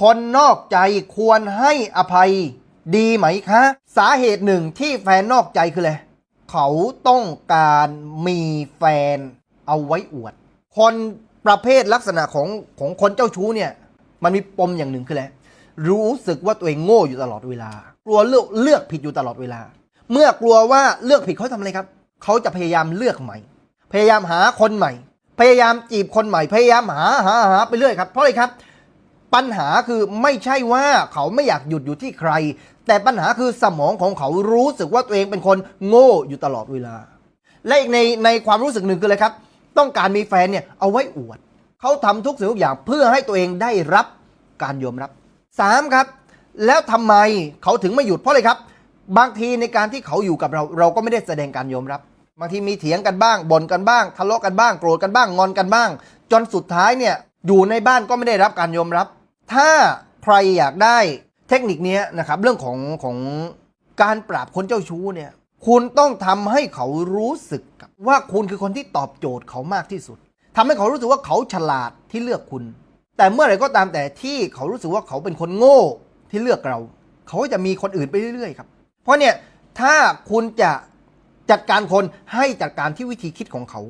คนนอกใจควรให้อภัย ดีไหมคะ สาเหตุหนึ่งที่แฟนนอกใจคืออะไรเขาต้องการมีแฟนเอาไว้อวด คนประเภทลักษณะของของคนเจ้าชู้เนี่ย มันมีปมอย่างหนึ่งคืออะไรรู้สึกว่าตัวเองโง่อยู่ตลอดเวลา กลัวเลือกเลือกผิดอยู่ตลอดเวลา เมื่อกลัวว่าเลือกผิดเขาทำอะไรครับ เขาจะพยายามเลือกใหม่ พยายามหาคนใหม่ พยายามจีบคนใหม่ พยายามหาหาหาไปเรื่อยครับ เพราะอะไรครับ ปัญหาคือไม่ใช่ว่าเขาไม่อยากหยุดอยู่ที่ใคร แต่ปัญหาคือสมองของเขารู้สึกว่าตัวเองเป็นคนโง่อยู่ตลอดเวลา และอีกในในความรู้สึกหนึ่งคืออะไรครับ ต้องการมีแฟนเนี่ยเอาไว้อวด เขาทำทุกสิ่งทุกอย่างเพื่อให้ตัวเองได้รับการยอมรับสามครับ แล้วทำไมเขาถึงไม่หยุดเพราะอะไรครับ บางทีในการที่เขาอยู่กับเราเราก็ไม่ได้แสดงการยอมรับบางทีมีเถียงกันบ้างบ่นกันบ้างทะเลาะกันบ้างโกรธกันบ้างงอนกันบ้าง จนสุดท้ายเนี่ยอยู่ในบ้านก็ไม่ได้รับการยอมรับ ถ้าใครอยากได้เทคนิคนี้นะครับ เรื่องของของการปราบคนเจ้าชู้เนี่ย คุณต้องทำให้เขารู้สึกว่าคุณคือคนที่ตอบโจทย์เขามากที่สุดทำให้เขารู้สึกว่าเขาฉลาดที่เลือกคุณ แต่เมื่อไหร่ก็ตามแต่ที่เขารู้สึกว่าเขาเป็นคนโง่ที่เลือกเรา เขาจะมีคนอื่นไปเรื่อยๆครับ เพราะเนี่ยถ้าคุณจะจัดการคนให้จัดการที่วิธีคิดของเขา